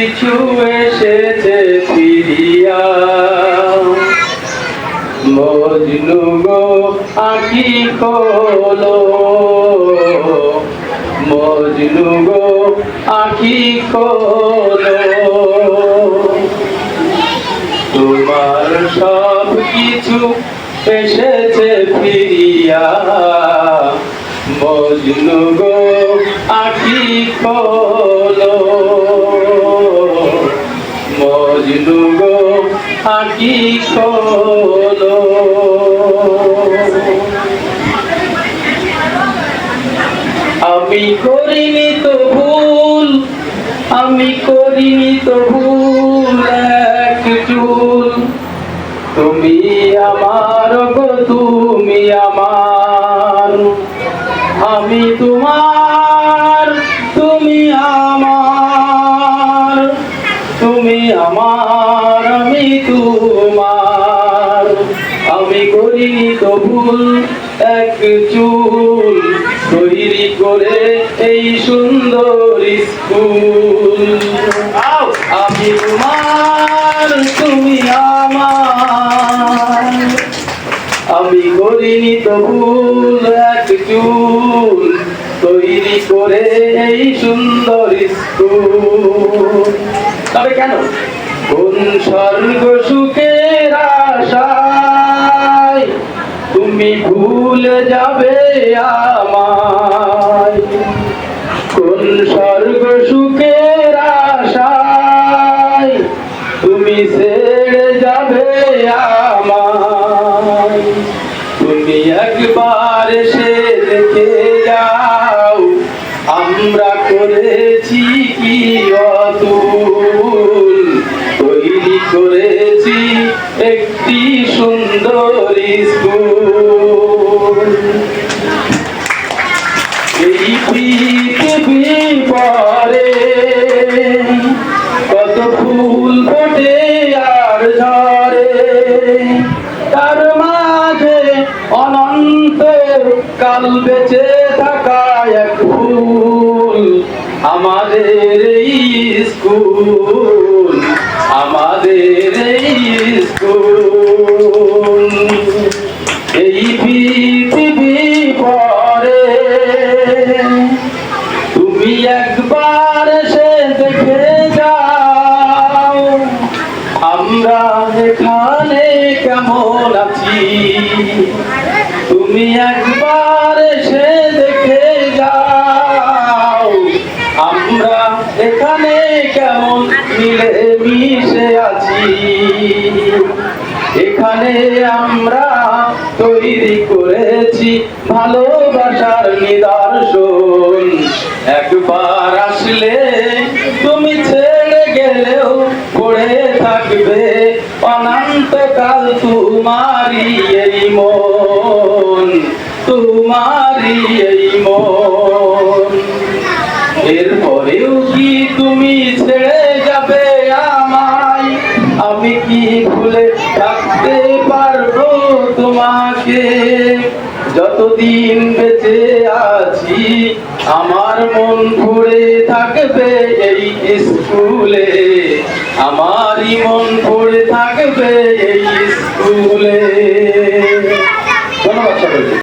কিছু এসেছে ফিরিয়া মজনু গো, আঁকি খোলো। মজনু গো, আঁকি খোলো। তোমার সব কিছু এসেছে ফিরিয়া। মজনু গো, আঁকি খোলো। খোলো আমি করিনি তো ভুল, আমি করিনি তো ভুল এক চুল। তুমি আমার গো, তুমি আমার। আমি তোমার তো ভুল এক চুল তৈরি করে এই সুন্দর স্কুল। আমি তোমার তুমি আমার। আমি করিনি তো ভুল এক চুল তৈরি করে এই সুন্দর স্কুল। তবে কেন? কোন স্বর্গ সুখের ভুলে যাবে আমায়। কোন স্বর্গ সুখের আশায় তুমি ছেড়ে যাবে আমায়। তুমি একবার এসে দেখে যাও, আমরা করেছি কি তৈরি করেছি একটি সুন্দর স্কুল। পরে কত ফুল ফোটে আর তার মাঝে অনন্ত কাল বেঁচে থাকা ফুল আমাদের এই স্কুল, আমাদের এই স্কুল। তুমি একবার সে দেখে যাও, আমরা এখানে কেমন আছি। তুমি একবার সে দেখে যাও, আমরা এখানে কেমন মিলে মিশে আছি। এখানে আমরা তৈরি করেছি ভালোবাসার নিদর্শন। একবার আসলে তুমি ছেড়ে গেলেও পড়ে থাকবে, অনন্তকাল তোমারি এই মন তোমারি এই মন। এরপরেও কি তুমি ছেড়ে যাবে আমায়? আমি কি ভুলে থাকতে তোমাকে যতদিন বেঁচে আছি, আমার মন ঘুরে থাকবে এই স্কুলে। আমারই মন ঘুরে থাকবে এই স্কুলে। ধন্যবাদ